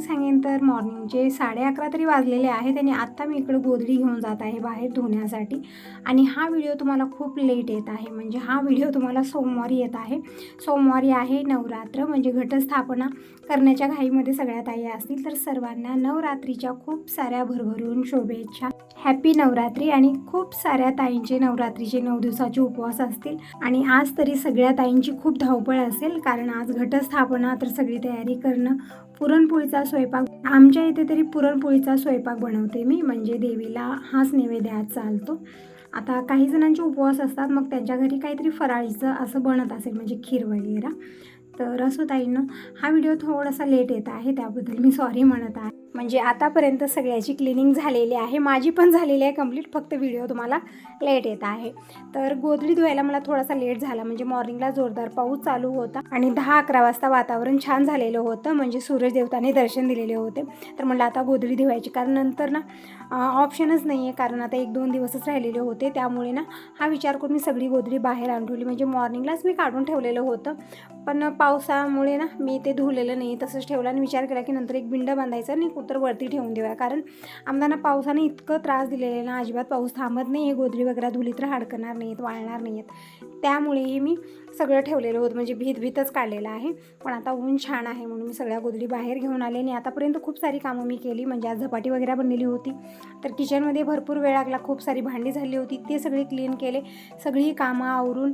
Morning सांगेन तर मॉर्निंगचे साडे अकरा तरी वाजलेले आहेत आणि आत्ता मी इकडं गोधडी घेऊन जात आहे बाहेर धुण्यासाठी. आणि हा व्हिडिओ तुम्हाला खूप लेट येत आहे. म्हणजे हा व्हिडिओ तुम्हाला सोमवारी येत आहे. सोमवारी आहे नवरात्र म्हणजे घटस्थापना करण्याच्या घाईमध्ये सगळ्या ताई असतील तर सर्वांना नवरात्रीच्या खूप साऱ्या भरभरून शुभेच्छा. हॅपी नवरात्री आणि खूप साऱ्या ताईंचे नवरात्रीचे नऊ दिवसाचे उपवास असतील. आणि आज तरी सगळ्या ताईंची खूप धावपळ असेल कारण आज घटस्थापना तर सगळी तयारी करणं पुरणपोळीचा स्वयंपाक. आमच्या इथे तरी पुरणपोळीचा स्वयंपाक बनवते मी. म्हणजे देवीला हाच नैवेद्यात चालतो. आता काही जणांचे उपवास असतात मग त्यांच्या घरी काहीतरी फराळीचं असं बनत असेल म्हणजे खीर वगैरे. तर असो ताईनं हा व्हिडिओ थोडासा लेट येत आहे त्याबद्दल मी सॉरी म्हणत आहे. म्हणजे आतापर्यंत सगळ्याची क्लिनिंग झालेली आहे. माझी पण झालेली आहे कंप्लीट. फक्त व्हिडिओ तुम्हाला लेट येत आहे. तर गोधडी धुवायला मला थोडासा लेट झाला. म्हणजे मॉर्निंगला जोरदार पाऊस चालू होता आणि दहा अकरा वाजता वातावरण छान झालेलं होतं. म्हणजे सूरज देवताने दर्शन दिलेले होते. तर म्हटलं आता गोधडी धुवायची. कारण नंतर ना ऑप्शनच नाही आहे कारण आता एक दोन दिवसच राहिलेले होते. त्यामुळे ना हा विचार करून मी सगळी गोधडी बाहेर आणून ठेवली म्हणजे मॉर्निंगलाच मी काढून ठेवलेलं होतं. पण पावसामुळे ना मी ते धुवलेलं नाही. तसंच ठेवलं आणि विचार केला की नंतर एक बिंड बांधायचं आणि कुत्र वरती ठेवून देऊया. कारण आमदांना पावसाने इतकं त्रास दिलेला ना अजिबात पाऊस थांबत नाही आहे गोधडी वगैरे धुली तर हाडकणार नाहीत वाळणार नाही आहेत त्यामुळेही मी सगळं ठेवलेलं होतं. म्हणजे भीत भीतच काढलेलं आहे. पण आता ऊन छान आहे म्हणून मी सगळ्या गोधडी बाहेर घेऊन आले आणि आतापर्यंत खूप सारी कामं मी केली. म्हणजे आज झपाटी वगैरे बनलेली होती. तर किचनमध्ये भरपूर वेळ लागला. खूप सारी भांडी झाली होती. ते सगळे क्लीन केले. सगळी कामं आवरून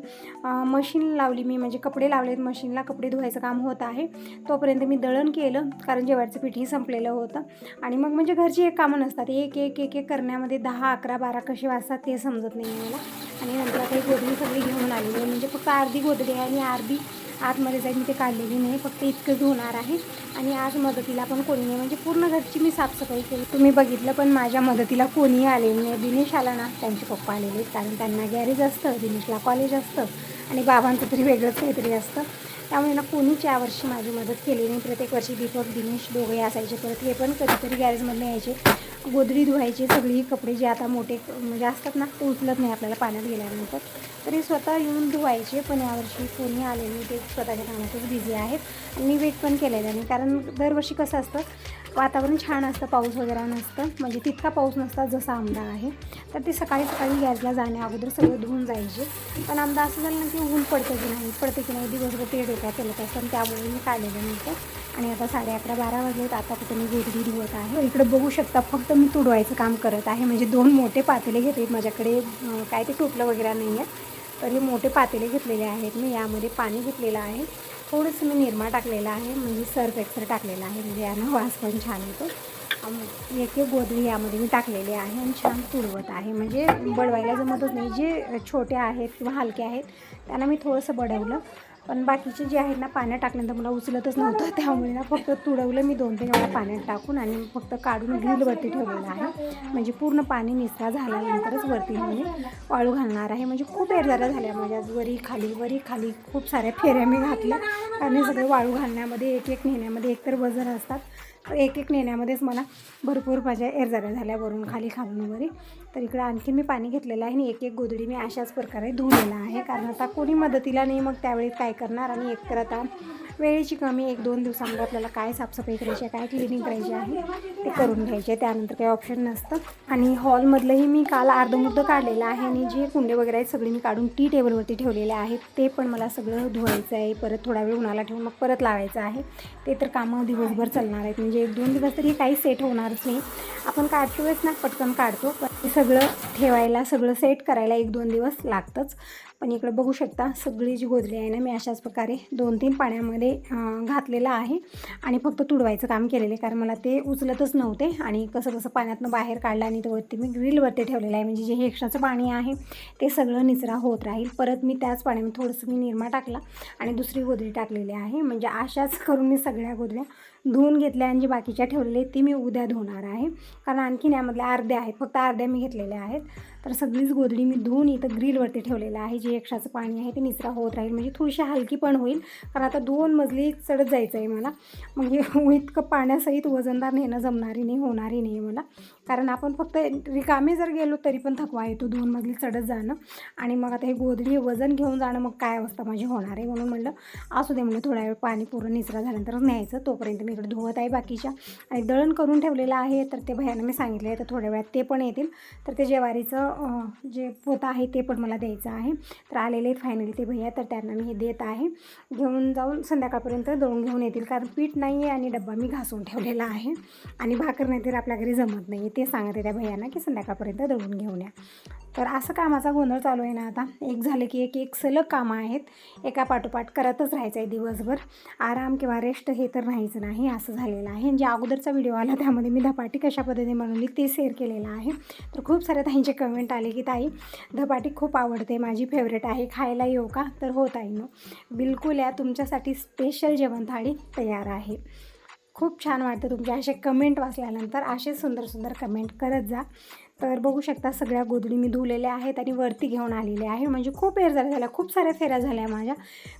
मशीन लावली मी. म्हणजे कपडे लावलेत मशीनला कपडे धुवायचं काम होत आहे. तोपर्यंत मी दळण केलं. कारण जेवायचं पीठही संपलेलं होतं. आणि मग म्हणजे घरची एक कामं नसतात. एक एक एक एक करण्यामध्ये दहा अकरा बारा कसे वाजतात ते समजत नाही मला. आणि नंतर आता ही गोधडी सगळी घेऊन आलेली म्हणजे फक्त अर्धी गोधडी आहे आणि अर्धी आतमध्ये जाईल मी ते काढलेली नाही फक्त इतकंच होणार आहे. आणि आज मदतीला पण कोणी नाही म्हणजे पूर्ण घरची मी साफसफाई केली. तुम्ही बघितलं पण माझ्या मदतीला कोणीही आलेलं नाही. दिनेश आला ना त्यांचे पप्पा आलेले आहेत कारण त्यांना गॅरेज असतं दिनेशला कॉलेज असतं आणि बाबांचं तरी वेगळंच काहीतरी असतं. त्यामुळे ना कोणीच यावर्षी माझी मदत केली नाही. प्रत्येक वर्षी दीपक दिनेश दोघे असायचे परत हे पण कधीतरी गॅरेजमधले यायचे. गोदरी धुवायचे सगळी कपडे जे आता मोठे म्हणजे असतात ना ते उचलत नाही आपल्याला पाण्यात गेल्यानंतर. तरी स्वतः येऊन धुवायचे पण यावर्षी कोणी आले नाही ते स्वतःच्या कामातच बिझी आहेत. आणि वेट पण केलेलं नाही कारण दरवर्षी कसं असतं वातावरण छान असतं पाऊस वगैरे नसतं म्हणजे तितका पाऊस नसता जसा आमदा आहे. तर ते सकाळी सकाळी गॅसला जाण्या अगोदर सगळं धुवून जायचे. पण आमदा असं झालं ना की ऊन पडतं की नाही पडते की नाही दिवसभर ते डोक्यात केलं असतं. त्यामुळे मी काढलेलं नव्हतं. आणि आता साडे अकरा बारा वाजलेत. आता कुठे मी गोधडी धुवत आहे. इकडे बघू शकता फक्त मी तुडवायचं काम करत आहे. म्हणजे दोन मोठे पातेले घेते माझ्याकडे काय ते तुटलं वगैरे नाही आहे तर हे मोठे पातेले घेतलेले आहेत. मी यामध्ये पाणी घेतलेलं आहे. थोडंसं मी निरमा टाकलेलं आहे. म्हणजे सर्फ एक्सर टाकलेला आहे. म्हणजे यानं वास पण छान येतो. एक एक गोधडी यामध्ये मी टाकलेली आहे आणि छान तुडवत आहे. म्हणजे बडवायला जमतच नाही. जे छोटे आहेत किंवा हलके आहेत त्यांना मी थोडंसं बडवलं. पण बाकीचे जे आहेत ना पाण्यात टाकल्यानंतर मला उचलतच नव्हतं. त्यामुळे ना फक्त तुडवलं मी दोन तीन वेळा पाण्यात टाकून आणि फक्त काढून ग्रिलवरती ठेवलेलं आहे. म्हणजे पूर्ण पाणी निचरा झाल्यानंतरच वरती मी वाळू घालणार आहे. म्हणजे खूप एरझाऱ्या झाल्या माझ्या. वरी खाली वरी खाली खूप साऱ्या फेऱ्या मी घातल्या. कारण सगळे वाळू घालण्यामध्ये एक एक नेण्यामध्ये एकतर वजन असतात. एक एक नेण्यामध्येच मला भरपूर माझ्या एरझाऱ्या झाल्या वरून खाली खालून वगैरे. तर इकडे आणखी मी पाणी घेतलेलं आहे आणि एक एक गोधडी मी अशाच प्रकारे धुवलेला आहे. कारण आता कोणी मदतीला नाही मग त्यावेळी काय करणार आणि एकतर आता वेळेची कमी एक दोन दिवसामध्ये आपल्याला काय साफसफाई करायची आहे काय क्लिनिंग करायची आहे ते करून घ्यायचे. त्यानंतर काही ऑप्शन नसतं. आणि हॉलमधलंही मी काल अर्धमुद्ध काढलेलं आहे. आणि जे कुंडे वगैरे आहेत सगळे मी काढून टी टेबलवरती ठेवलेले आहेत. ते पण मला सगळं धुवायचं आहे. परत थोडा वेळ उन्हाला ठेवून मग परत लावायचं आहे. ते तर कामं दिवसभर चालणार आहेत. म्हणजे एक दोन दिवस तरी काही सेट होणारच नाही. आपण काढतो वेळेस ना पटकन काढतो. पण सगळं ठेवायला सगळं सेट करायला एक दोन दिवस लागतंच. पण इकडे बघू शकता सगळी जी गोधडी आहे ना मी अशाच प्रकारे दोन तीन पाण्यामध्ये घातलेलं आहे. आणि फक्त तुडवायचं काम केलेलं आहे कारण मला ते उचलतच नव्हते. आणि कसं कसं पाण्यातनं बाहेर काढलं आणि वरती मी ग्रिलवरती ठेवलेलं आहे. म्हणजे जे हे एक्स्ट्राचं पाणी आहे ते सगळं निचरा होत राहील. परत मी त्याच पाण्यामध्ये थोडंसं मी निरमा टाकला आणि दुसरी गोदरी टाकलेली आहे. म्हणजे अशाच करून मी सगळ्या गोधड्या धुवून घेतल्या आणि जे बाकीच्या ठेवलेले ती मी उद्या धुवणार आहे. कारण आणखीन यामधल्या अर्ध्या आहेत. फक्त अर्ध्या मी घेतलेल्या आहेत. तर सगळीच गोधडी मी धुवून इथं ग्रिलवरती ठेवलेलं आहे. जे एक्स्ट्राचं पाणी आहे ते निचरा होत राहील. म्हणजे थोडीशी हलकी पण होईल. कारण आता दोन मजली चढत जायचं आहे मला. मग हे इतकं पाण्यासहित वजनदार नेणं जमणारी नाही होणारी नाही मला. कारण आपण फक्त रिकामे जर गेलो तरी पण थकवा येतो दोन मजली चढत जाणं. आणि मग आता हे गोधडी हे वजन घेऊन जाणं मग काय अवस्था माझी होणार आहे? म्हणून म्हणलं असू दे म्हणलं थोडा वेळ पाणी पूर्ण निचरा झाल्यानंतरच न्यायचं. तोपर्यंत मी इकडे धुवत आहे बाकीच्या. आणि दळण करून ठेवलेलं आहे तर ते भयानं मी सांगितलं आहे तर थोड्या वेळात ते पण येतील. तर ते जेवारीचं जे पोतं आहे ते पण मला द्यायचं आहे. तर आलेले आहेत फायनली ते भैया तर त्यांना मी हे देत आहे. घेऊन जाऊन संध्याकाळपर्यंत दळून घेऊन येतील. कारण पीठ नाही आहे आणि डब्बा मी घासून ठेवलेला आहे. आणि भाकर नाही तर आपल्या घरी जमत नाही ते सांगते त्या भैयांना की संध्याकाळपर्यंत दळून घेऊन या. तर असं कामाचा गोंधळ चालू आहे ना आता. एक झालं की एक एक सलग कामं आहेत. एका पाठोपाठ करतच राहायचं आहे दिवसभर. आराम किंवा रेस्ट हे तर नाहीच नाही असं झालेलं आहे. जे अगोदरचा व्हिडिओ आला त्यामध्ये मी धपाटी कशा पद्धतीने बनवली ते शेअर केलेलं आहे. तर खूप साऱ्या ताईंचे कमेंट आले की ताई धपाटी खूप आवडते माझी फेवरेट आहे खायला येऊ का? तर हो ताईनो बिलकुल या तुमच्यासाठी स्पेशल जेवण थाळी तयार आहे. खूप छान वाटतं तुमचे असे कमेंट वाचल्यानंतर. असे सुंदर सुंदर कमेंट करत जा. तर बघू शकता सगळ्या गोधडी मी धुलेल्या आहेत आणि वरती घेऊन आलेले आहे. म्हणजे खूप वेळ झाल्या खूप साऱ्या फेऱ्या झाल्या माझ्या.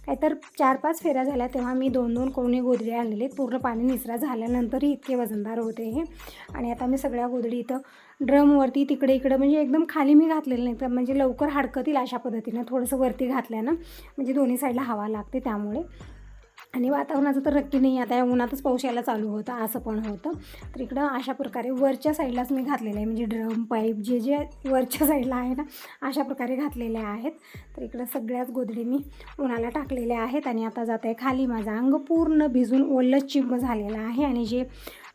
काय तर चार पाच फेऱ्या झाल्या तेव्हा मी दोन दोन करून गोधडी आणलेले. पूर्ण पाणी निचरा झाल्यानंतरही इतके वजनदार होते हे. आणि आता मी सगळ्या गोधडी इथं ड्रमवरती तिकडे इकडं म्हणजे एकदम खाली मी घातलेलं नाही तर म्हणजे लवकर हडकतील अशा पद्धतीनं थोडंसं वरती घातल्यानं. म्हणजे दोन्ही साईडला हवा लागते त्यामुळे. आणि वातावरणाचं तर नक्की नाही आता या उन्हातच पाऊस यायला चालू होता असं पण होतं. तर इकडं अशा प्रकारे वरच्या साईडलाच मी घातलेलं आहे म्हणजे ड्रम पाईप जे जे वरच्या साईडला आहे ना अशा प्रकारे घातलेले आहेत. तर इकडं सगळ्याच गोधडी मी उन्हाला टाकलेल्या आहेत आणि आता जात आहे खाली माझं अंग पूर्ण भिजून ओलं चिंब झालेलं आहे. आणि जे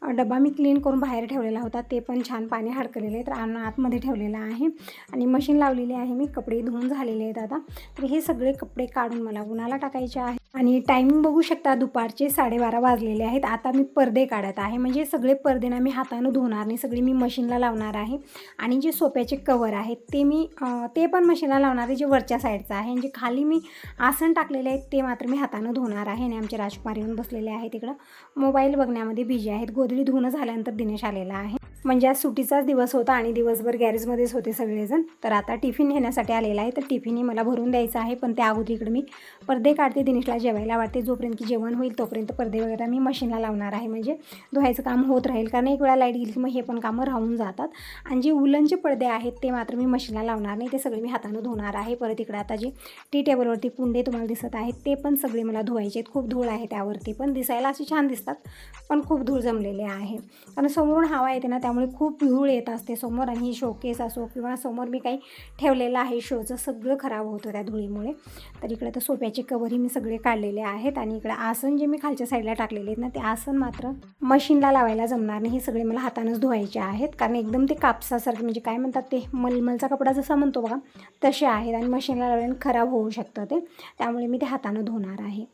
डबा मी क्लीन करून बाहेर ठेवलेला होता. ते पण छान पाणी हडकलेले आहे तर आण आतमध्ये ठेवलेलं आहे. आणि मशीन लावलेली आहे मी. कपडे धुवून झालेले आहेत आता. तर हे सगळे कपडे काढून मला उन्हाला टाकायचे आहे. आणि टायमिंग बघू शकता दुपारचे साडेबारा वाजलेले आहेत. आता मी पडदे काढत आहे. म्हणजे सगळे पडदे ना मी हातानं धुणार नाही. सगळे मी मशीनला लावणार आहे. आणि जे सोप्याचे कवर आहेत ते मी ते पण मशीनला लावणार आहे. जे वरच्या साईडचं आहे. आणि जे खाली मी आसन टाकलेले आहेत ते मात्र मी हातानं धुणार आहे. आणि आमचे राजकुमार येऊन बसलेले आहेत तिकडं मोबाईल बघण्यामध्ये बिजी आहेत. गोधडी धुणं झाल्यानंतर दिनेश आलेला आहे. म्हणजे आज सुट्टीचाच दिवस होता आणि दिवसभर गॅरेजमध्येच होते सगळेजण. तर आता टिफिन घेण्यासाठी आलेला आहे. तर टिफिनही मला भरून द्यायचं आहे पण त्या अगोदर इकडे मी पडदे काढते दिनेशला जेवायला वाटते जोपर्यंत की जेवण होईल तोपर्यंत पडदे वगैरे मी मशीनला लावणार आहे. म्हणजे धुवायचं काम होत राहील कारण एक वेळा लाइट गेली की मग हे पण कामं राहून जातात. आणि जे उलनचे पडदे आहेत ते मात्र मी मशीनला लावणार नाही. ते सगळे मी हातानं धुणार आहे. परत इकडे आता जे टी टेबलवरती कुंडे तुम्हाला दिसत आहेत ते पण सगळे मला धुवायचे आहेत. खूप धूळ आहे त्यावरती पण. दिसायला असे छान दिसतात पण खूप धूळ जमलेले आहे. कारण समोरून हवा येते ना त्यामुळे खूप धूळ येत असते. समोर आणि शोकेस असो किंवा समोर मी काही ठेवलेलं आहे शोचं सगळं खराब होतं त्या धुळीमुळे. तर इकडे तर सोप्याचे कवरही मी सगळे काढलेले आहेत आणि इकडे आसन जे मी खालच्या साईडला टाकलेले आहेत ना ते आसन मात्र मशीनला लावायला जमणार नाही. हे सगळे मला हातानंच धुवायचे आहेत. कारण एकदम ते कापसासारखे म्हणजे काय म्हणतात ते मलमलचा कपडा जसा म्हणतो बघा तसे आहेत आणि मशीनला लावल्याने खराब होऊ शकतं ते. त्यामुळे मी ते हातानं धुणार आहे.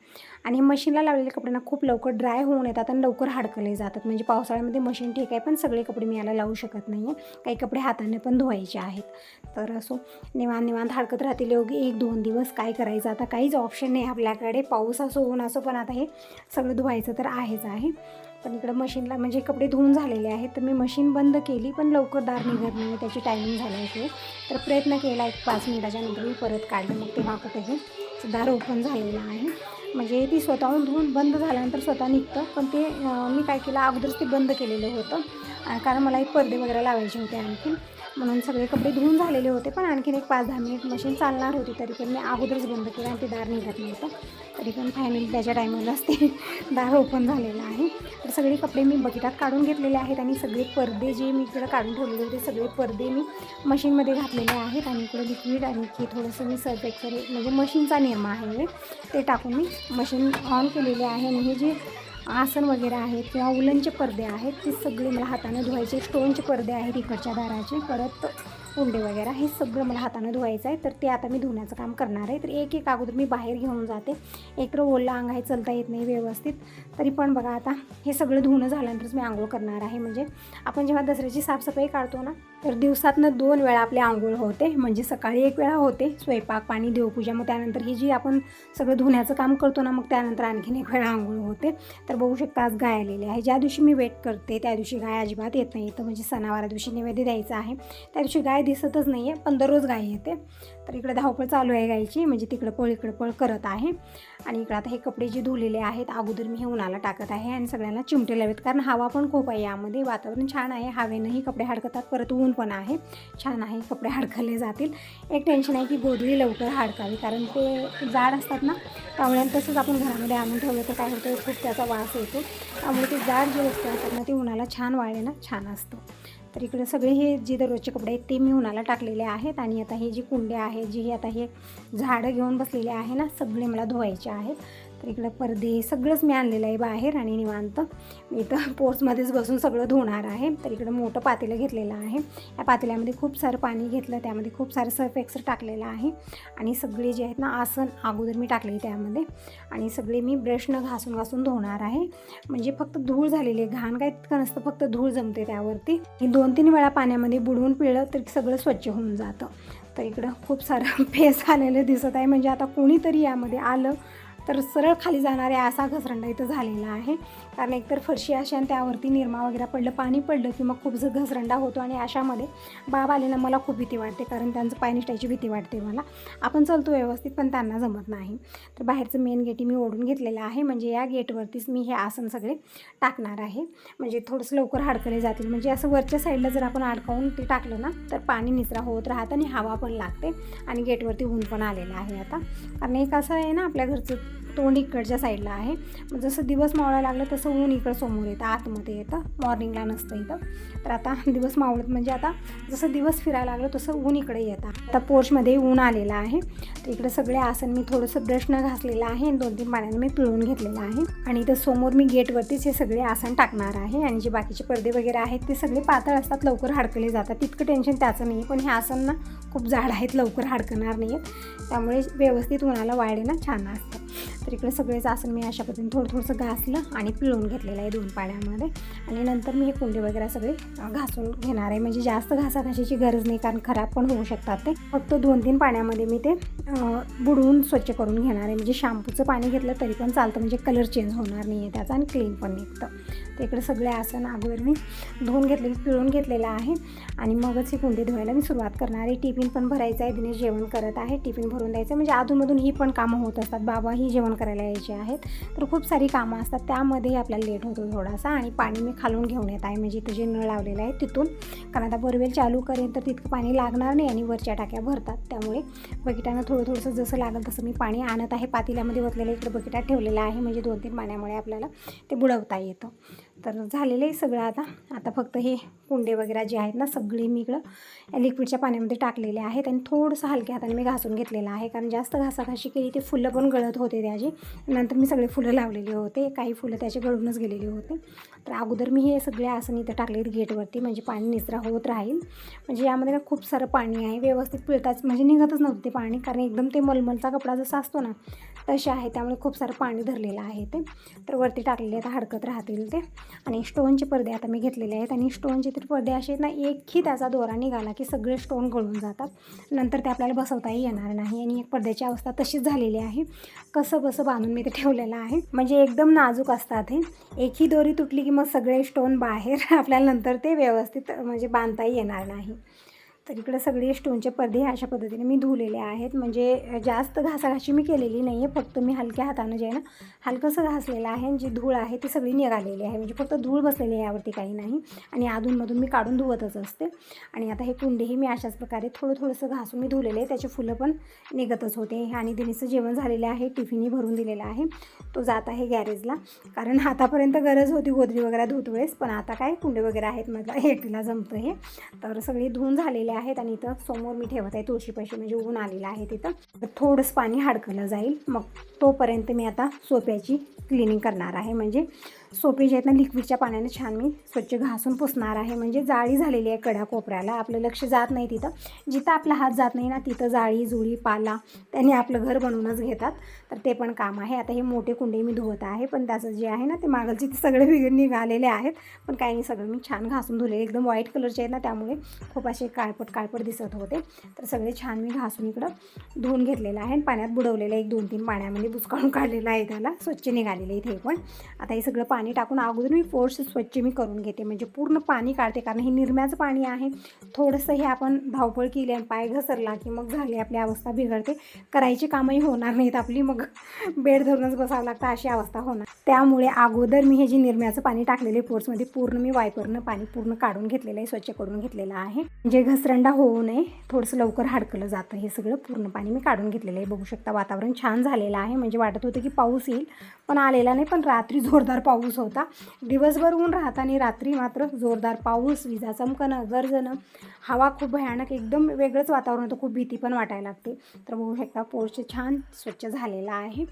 आणि मशीनला लावलेले कपडे ना खूप लवकर ड्राय होऊन येतात आणि लवकर हाडकले जातात. म्हणजे म्हणजे पावसाळ्यामध्ये मशीन ठीक आहे पण सगळे कपडे मी याला लावू शकत नाही आहे काही कपडे हाताने पण धुवायचे आहेत. तर असो निवांत निवांत हडकत राहतील योगी. एक दोन दिवस काय करायचं? आता काहीच ऑप्शन नाही आपल्याकडे. पाऊस असो ऊन असो पण आता हे सगळं धुवायचं तर आहेच आहे. पण इकडं मशीनला म्हणजे कपडे धुवून झालेले आहेत तर मी मशीन बंद केली पण लवकर दार निघत नाही त्याची टायमिंग झाल्याशिवाय तर प्रयत्न केला एक पाच मिनिटाच्या नंतर मी परत काढलं. मग तेव्हा कुठे हे दार ओपन झालेलं आहे म्हणजे ती स्वतःहून धुवून बंद झाल्यानंतर स्वतः निघतं. पण ते मी काय केलं अगोदरच ते बंद केलेलं होतं. कारण मला एक पडदे वगैरे लावायचे होते आणखीन. म्हणून सगळे कपडे धुवून झालेले होते पण आणखीन एक पाच दहा मिनिट मशीन चालणार होती तरी पण मी अगोदरच बंद केलं आणि ते दार निघत नव्हतं तरी पण फायनली त्याच्या टायमालाच ते दार ओपन झालेलं आहे तर सगळे कपडे मी बकेटात काढून घेतलेले आहेत आणि सगळे पडदे जे मी इकडं काढून ठेवलेले होते सगळे पडदे मी मशीनमध्ये घातलेले आहेत आणि इकडं लिक्विड आणि की थोडंसं मी सर्फ एक्सर म्हणजे मशीनचा निरमा आहे हे. ते टाकून मी मशीन ऑन केलेले आहे आणि हे जे आसन वगैरे आहेत किंवा उलनचे पडदे आहेत ते सगळे मला हाताने धुवायचे. स्टोनचे पडदे आहेत इकडच्या दाराचे. परत कुंडे वगैरे हे सगळं मला हाताने धुवायचं आहे. तर ते आता मी धुण्याचं काम करणार आहे. तर एक एक अगोदर मी बाहेर घेऊन जाते. एक तर अंग आहे चलता येत नाही व्यवस्थित. तरी पण बघा आता हे सगळं धुणं झाल्यानंतरच मी आंघोळ करणार आहे. म्हणजे आपण जेव्हा दसऱ्याची साफसफाई काढतो ना तर दिवसातनं दोन वेळा आपली आंघोळ होते. म्हणजे सकाळी एक वेळा होते. स्वयंपाक पाणी देवपूजा. मग त्यानंतर ही जी आपण सगळं धुण्याचं काम करतो ना मग त्यानंतर आणखीन एक वेळा आंघोळ होते. तर बघू शकता आज गाय आलेली आहे. ज्या दिवशी मी वेट करते त्या दिवशी गाय अजिबात येत नाही. तर म्हणजे सणावारा दिवशी नैवेद्य द्यायचा आहे. त्या दिवशी गाय दिसतच नाही आहे पण दररोज गाय येते. तर इकडे धावपळ चालू आहे गायची म्हणजे तिकडं पळ इकडं पळ करत आहे. आणि इकडं आता हे कपडे जे धुलेले आहेत अगोदर मी हे उन्हाला टाकत आहे आणि सगळ्यांना चिमटे लावेत. कारण हवा पण खूप आहे यामध्ये वातावरण छान आहे. हवेनंही कपडे हडकतात परत ऊन पण आहे. छान आहे कपडे हडकले जातील. एक टेन्शन आहे की गोधडी लवकर हडकावी कारण ते जाड असतात ना त्यामुळे तसंच आपण घरामध्ये आणून ठेवलं तर काय होतं खूप त्याचा वास येतो. त्यामुळे ते जाड जे वस्तू असतात ना ते उन्हाला छान वाळले ना छान असतं. तर इकडे सगळे हे जे दररोजचे कपडे आहेत ते मी उन्हाला टाकलेले आहेत आणि आता हे जी कुंडे आहेत जी हे आता हे झाडं घेऊन बसलेले आहे ना सगळे मला धुवायचे आहेत. तर इकडं पडदे सगळंच मी आणलेलं आहे बाहेर आणि निवांत. मी तर पोर्ट्समध्येच बसून सगळं धुणार आहे. तर इकडं मोठं पातेलं घेतलेलं आहे. या पातेल्यामध्ये खूप सारं पाणी घेतलं त्यामध्ये खूप सारं सर्फ एक्सर टाकलेलं आहे. आणि सगळे जे आहेत ना आसन अगोदर मी टाकले त्यामध्ये. आणि सगळे मी ब्रशनं घासून घासून धुणार आहे. म्हणजे फक्त धूळ झालेली आहे. घाण काय इतकं नसतं फक्त धूळ जमते त्यावरती. हे दोन तीन वेळा पाण्यामध्ये बुडवून पिळलं तर सगळं स्वच्छ होऊन जातं. तर इकडं खूप सारं फेस आलेलं दिसत आहे. म्हणजे आता कोणीतरी यामध्ये आलं तर सरळ खाली जाणारे असा घसरंडा इथं झालेला आहे. कारण एकतर फरशी अशी आणि त्यावरती निरमा वगैरे पडलं पाणी पडलं की मग खूप जर घसरंडा होतो आणि अशामध्ये बाब आलेला मला खूप भीती वाटते कारण त्यांचं पाय निष्ठायची भीती वाटते मला. आपण चलतो व्यवस्थित पण त्यांना जमत नाही. तर बाहेरचं मेन गेटी मी ओढून घेतलेलं आहे. म्हणजे या गेटवरतीच मी हे आसन सगळे टाकणार आहे. म्हणजे थोडंसं लवकर हाडकले जातील. म्हणजे असं वरच्या साईडला जर आपण अडकावून ते टाकलं ना तर पाणी निचरा होत राहतं आणि हवा पण लागते आणि गेटवरती ऊन पण आलेलं आहे आता. कारण एक असं आहे ना आपल्या घरचं तोंड इकडच्या साईडला आहे. मग जसं दिवस मावळायला लागलं तसं ऊन इकडं समोर येतं आतमध्ये येतं मॉर्निंगला नसतं इथं. तर आता दिवस मावळत म्हणजे आता जसं दिवस फिरायला लागलं तसं ऊन इकडे येतं. आता पोर्चमध्ये ऊन आलेलं आहे. तर इकडे सगळे आसन मी थोडंसं ब्रशनं घासलेलं आहे आणि दोन तीन पाण्याने मी पिळून घेतलेलं आहे. आणि इथं समोर मी गेटवरतीच हे सगळे आसन टाकणार आहे आणि जे बाकीचे पडदे वगैरे आहेत ते सगळे पातळ असतात लवकर हाडकले जातात. तितकं टेन्शन त्याचं नाही पण हे आसन ना खूप जाड आहेत लवकर हाडकणार नाही आहेत त्यामुळे व्यवस्थित उन्हाला वाळले छान असतं. तर इकडे सगळेच आसन मी अशा पद्धतीने थोडं थोडंसं घासलं आणि पिळून घेतलेलं आहे दोन पाण्यामध्ये. आणि नंतर मी हे कुंडी वगैरे सगळे घासून घेणार आहे. म्हणजे जास्त घासाघाशीची गरज नाही कारण खराब पण होऊ शकतात ते. फक्त दोन तीन पाण्यामध्ये मी ते बुडवून स्वच्छ करून घेणार आहे. म्हणजे शॅम्पूचं पाणी घेतलं तरी पण चालतं. म्हणजे कलर चेंज होणार नाही आहे त्याचा आणि क्लीन पण निघतं. तर इकडे सगळे आसन अगोदर मी धुवून घेतले पिळून घेतलेलं आहे. आणि मगच ही कुंडी धुवायला मी सुरुवात करणार आहे. टिफिन पण भरायचं आहे दिनेश जेवण करत आहे. टिफिन भरून द्यायचं म्हणजे अधूनमधून ही पण कामं होत असतात. बाबाही जेवण करायला यायचे आहेत. तर खूप सारी कामं असतात. त्यामध्ये आपल्याला लेट होतो थोडासा आणि पाणी मी खालून घेऊन येत आहे. म्हणजे इथे जे नळ लावलेलं आहे तिथून. कारण आता बोरवेल चालू करेन तर तितकं पाणी लागणार नाही आणि वरच्या टाक्या भरतात. त्यामुळे बकेटानं थोडं थोडंसं जसं लागेल तसं मी पाणी आणत आहे. पातेल्यामध्ये वतलेलं इकडे बकेटात ठेवलेलं आहे. म्हणजे दोन तीन पाण्यामुळे आपल्याला ते बुडवता येतं. तर झालेलं आहे सगळं आता. आता फक्त हे कुंडे वगैरे जे आहेत ना सगळे मी इकडं या लिक्विडच्या पाण्यामध्ये टाकलेले आहेत आणि थोडंसं हलक्या हाताने मी घासून घेतलेलं आहे. कारण जास्त घासाघाशी केली ते फुलं पण गळत होते त्याची. नंतर मी सगळे फुलं लावलेले होते. काही फुलं त्याचे गळूनच गेलेले होते. तर अगोदर मी हे सगळे आसन इथं टाकले गेटवरती. म्हणजे पाणी निचरा होत राहील. म्हणजे यामध्ये ना खूप सारं पाणी आहे. व्यवस्थित पिळताच म्हणजे निघतच नव्हते पाणी. कारण एकदम ते मलमलचा कपडा जसा असतो ना तसे आहे त्यामुळे खूप सारं पाणी धरलेलं आहे ते. तर वरती टाकलेले आहेत हडकत राहतील ते. आणि स्टोनचे पडदे आता मी घेतलेले आहेत. आणि स्टोनचे तर पडदे असे आहेत ना एकही त्याचा दोरा निघाला की सगळे स्टोन गळून जातात. नंतर ते आपल्याला बसवताही येणार नाही. आणि एक पडद्याची अवस्था तशीच झालेली आहे. कसं बसं बांधून मी ते ठेवलेलं आहे. म्हणजे एकदम नाजूक असतात हे. एकही दोरी तुटली की मग सगळे स्टोन बाहेर आपल्याला नंतर ते व्यवस्थित म्हणजे बांधताही येणार नाही. तर इकडे सगळे स्टोनचे पडदे अशा पद्धतीने मी धुलेले आहेत. म्हणजे जास्त घासाघाशी मी केलेली नाही आहे फक्त मी हलक्या हातानं जे आहे ना हलकंसं घासलेलं आहे. जी धूळ आहे ती सगळी निघालेली आहे. म्हणजे फक्त धूळ बसलेली आहे यावरती काही नाही. आणि अधूनमधून मी काढून धुवतच असते. आणि आता हे कुंडेही मी अशाच प्रकारे थोडं थोडंसं घासून मी धुलेले आहे. त्याचे फुलं पण निघतच होते. आणि दिनीचं जेवण झालेलं आहे. टिफिनही भरून दिलेला आहे. तो जात आहे गॅरेजला. कारण आतापर्यंत गरज होती गोदरी वगैरे धुत वेळेस. पण आता काय कुंडे वगैरे आहेत म्हटलं एकटीला जमतं हे. तर सगळे धुवून झालेले आहेत आणि इथं समोर मी ठेवत आहे तुळशीपाशी म्हणजे ऊन आलेलं आहे तिथं. थोडंसं पाणी हाडकलं जाईल. मग तोपर्यंत मी आता सोप्याची क्लिनिंग करणार आहे. म्हणजे सोपे जे आहेत ना लिक्विडच्या पाण्याने छान मी स्वच्छ घासून पुसणार आहे. म्हणजे जाळी झालेली आहे कडा कोपऱ्याला. आपलं लक्ष जात नाही तिथं. जिथं आपला हात जात नाही ना तिथं जाळी जुळी पाला त्यांनी आपलं घर बनवूनच घेतात. तर ते पण काम आहे. आता हे मोठे कुंडे मी धुवत आहे. पण त्याचं जे आहे ना ते मागलचे ते सगळे वेगळे निघालेले आहेत. पण काही नाही सगळं मी छान घासून धुले एकदम व्हाईट कलरचे आहेत ना त्यामुळे खूप असे काळपट काळपट दिसत होते. तर सगळे छान मी घासून इकडं धुवून घेतलेलं आहे. आणि पाण्यात बुडवलेलं आहे एक दोन तीन पाण्यामध्ये बुचकाळून काढलेलं आहे त्याला. स्वच्छ निघालेले इथे पण. आता हे सगळं पाणी टाकून अगोदर मी फोर्स स्वच्छ मी करून घेते. म्हणजे पूर्ण पाणी काढते कारण हे निरम्याचं पाणी आहे. थोडंसं हे आपण धावपळ केली आणि पाय घसरला की मग झाली आपली अवस्था बिघडते. करायची कामही होणार नाहीत आपली. मग बेड धरूनच बसावं लागतं अशी अवस्था होणार. त्यामुळे अगोदर मी हे जे निरम्याचं पाणी टाकलेले फोर्समध्ये पूर्ण मी वायपरनं पाणी पूर्ण काढून घेतलेलं आहे स्वच्छ करून घेतलेलं आहे. म्हणजे घसरंडा होऊ नये थोडंसं लवकर हाडकलं जातं. हे सगळं पूर्ण पाणी मी काढून घेतलेलं आहे. बघू शकता वातावरण छान झालेलं आहे. म्हणजे वाटत होतं की पाऊस येईल पण आलेला नाही. पण रात्री जोरदार पाऊस होता. दिवसभर ऊन राहताना रात्री मात्र जोरदार पाऊस विजा चमकणं गरजणं हवा खूप भयानक एकदम वेगळंच वातावरण होतं. खूप भीती पण वाटायला लागते. तर बघू शकता पोर्च छान स्वच्छ झालेला आहे.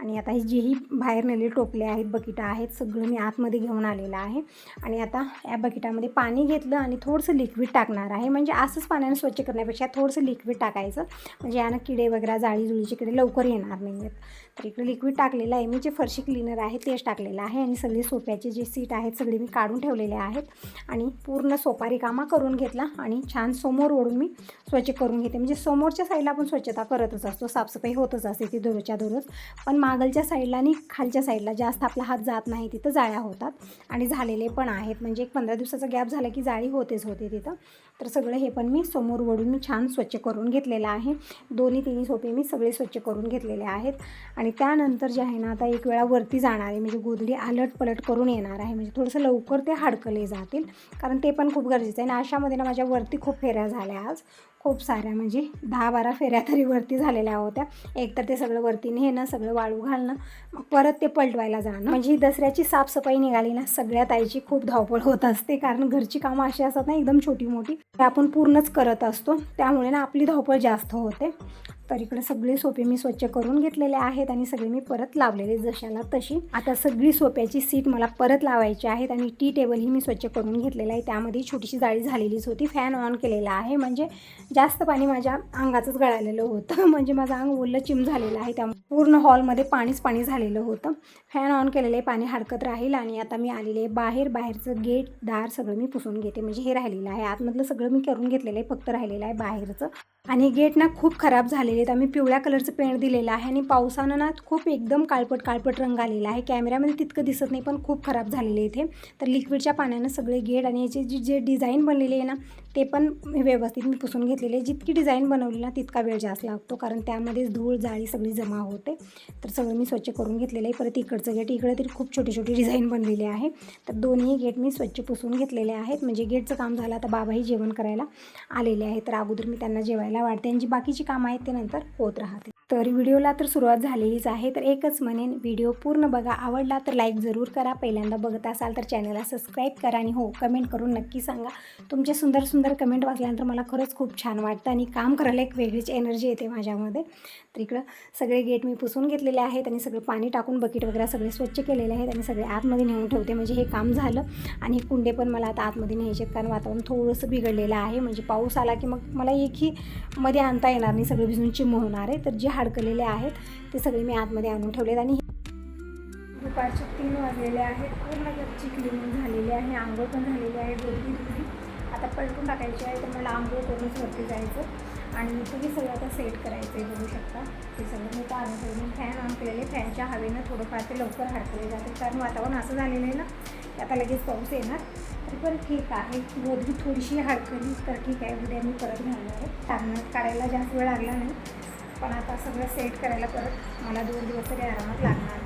आणि आता ही जेही बाहेर नेलेले टोपले आहेत बकिटा आहेत सगळं मी आतमध्ये घेऊन आलेलं आहे. आणि आता या बकिटामध्ये पाणी घेतलं आणि थोडंसं लिक्विड टाकणार आहे. म्हणजे असंच पाण्याने स्वच्छ करण्यापेक्षा थोडंसं लिक्विड टाकायचं. म्हणजे यानं किडे वगैरे जाळी जुळीचे किडे लवकर येणार नाही आहेत इकडे लिक्विड टाकलेलं आहे. मी जे फरशी क्लीनर आहे तेच टाकलेलं आहे. आणि सगळी सोप्याचे जे सीट आहेत सगळे मी काढून ठेवलेले आहेत. आणि पूर्ण सोपा रिकामा करून घेतला. आणि छान समोर ओढून मी स्वच्छ करून घेते. म्हणजे समोरच्या साईडला आपण स्वच्छता करतच असतो. साफसफाई होतच असते ती दररोजच्या दररोज. पण मागलच्या साईडला आणि खालच्या साईडला जास्त आपला हात जात नाही तिथं जाळ्या होतात. आणि झालेले पण आहेत. म्हणजे एक पंधरा दिवसाचा गॅप झाला की जाळी होतेच होते तिथं. तर सगळं हे पण मी समोर वडून मी छान स्वच्छ करून घेतलेलं आहे. दोन्ही तिन्ही सोपे मी सगळे स्वच्छ करून घेतलेले आहेत. आणि त्यानंतर जे आहे ना आता एक वेळा वरती जाणार आहे. म्हणजे गोधडी आलट पलट करून येणार आहे. म्हणजे थोडंसं लवकर ते हाडकले जातील. कारण ते पण खूप गरजेचं आहे. आणि अशामध्ये ना माझ्या वरती खूप फेऱ्या झाल्या आज. खूप साऱ्या. म्हणजे दहा बारा फेऱ्या तरी वरती झालेल्या होत्या. एक तर ते सगळं वरती नेणं सगळं वाळू घालणं मग परत ते पलटवायला जाणं. म्हणजे दसऱ्याची साफसफाई निघाली ना सगळ्यात आईची खूप धावपळ होत असते. कारण घरची कामं अशी असतात ना एकदम छोटी मोठी ते आपण पूर्णच करत असतो. त्यामुळे ना आपली धावपळ जास्त होते. तर इकडे सगळी सोपे मी स्वच्छ करून घेतलेले आहेत आणि सगळे मी परत लावलेले जशाला तशी. आता सगळी सोप्याची सीट मला परत लावायची आहेत आणि टी टेबलही मी स्वच्छ करून घेतलेलं आहे. त्यामध्ये छोटीशी जाळी झालेलीच होती. फॅन ऑन केलेला आहे. म्हणजे जास्त पाणी माझ्या अंगाचंच गळालेलं होतं. म्हणजे माझं अंग ओलं चिम झालेलं आहे. त्यामुळे पूर्ण हॉलमध्ये पाणीच पाणी झालेलं होतं. फॅन ऑन केलेलं आहे पाणी हडकत राहील आणि आता मी आलेले बाहेर. बाहेरचं गेट दार सगळं मी पुसून घेते. म्हणजे हे राहिलेलं आहे. आतमधलं सगळं मी करून घेतलेलं आहे फक्त राहिलेलं आहे बाहेरचं. आणि गेट ना खूप खराब झालेले आहेत. आम्ही पिवळ्या कलरचं पेंट दिलेलं आहे आणि पावसानं ना खूप एकदम काळपट काळपट रंग आलेला आहे. कॅमेऱ्यामध्ये तितकं दिसत नाही पण खूप खराब झालेले इथे तर लिक्विडच्या पाण्यानं सगळे गेट आणि याचे जे जे डिझाईन बनलेले आहे ना ते पण व्यवस्थित मी पुसून घेतलेले आहे जितकी डिझाईन बनवली ना तितका वेळ जास्त लागतो कारण त्यामध्येच धूळ जाळी सगळी जमा होते. तर सगळं मी स्वच्छ करून घेतलेलं आहे. परत इकडचं गेट इकडे तरी खूप छोटी छोटी डिझाईन बनलेली आहे. तर दोन्ही गेट मी स्वच्छ पुसून घेतलेले आहेत. म्हणजे गेटचं काम झालं आता बाबाही जेवण करायला आलेले आहे तर अगोदर मी त्यांना जेवायला वाढते आणि जी बाकीची कामं आहेत ते नंतर होत राहते तर व्हिडिओला तर सुरुवात झालेलीच आहे. तर एकच म्हणेन व्हिडिओ पूर्ण बघा. आवडला तर लाईक जरूर करा. पहिल्यांदा बघत असाल तर चॅनलला सबस्क्राईब करा आणि हो कमेंट करून नक्की सांगा. तुमचे सुंदर सुंदर कमेंट वाचल्यानंतर मला खरंच खूप छान वाटतं आणि काम करायला एक वेगळीच एनर्जी येते माझ्यामध्ये. तर इकडं सगळे गेट मी पुसून घेतलेले आहेत आणि सगळं पाणी टाकून बकेट वगैरे सगळे स्वच्छ केलेले आहेत आणि सगळे आतमध्ये नेऊन ठेवते. म्हणजे हे काम झालं आणि कुंडे पण मला आता आतमध्ये न्यायचे आहेत कारण वातावरण थोडंसं बिघडलेलं आहे. म्हणजे पाऊस आला की मग मला एकही मध्ये आणता येणार नाही. सगळं भिजून चिम होणार आहे. तर जे अडकलेले आहेत. ते सगळे मी आतमध्ये आणून ठेवलेत आणि दुपारचे तीन वाजलेले आहेत. पूर्ण घरची क्लिनिंग झालेली आहे. आंघोळ पण झालेली आहे. दोन्ही धुतली आता पलटून टाकायची आहे. तर मला आंघोळ करूनच वरती जायचं आणि तुम्ही सगळं आता सेट करायचं आहे बघू शकता. ते सगळं मी आणून ठेवून फॅन ऑन केलेले. फॅनच्या हवेनं थोडंफार ते लवकर हाडकले जाते. कारण वातावरण असं झालेलं आहे ना की आता लगेच पाऊस येणार. तर पण ठीक आहे. गोधरी थोडीशी हाडकली तर ठीक आहे. उद्या मी परत घालणार आहे. टाकण्यात काढायला जास्त वेळ लागला नाही. पण आता सगळं सेट करायला परत मला दोन दिवस तरी आरामात लागणार.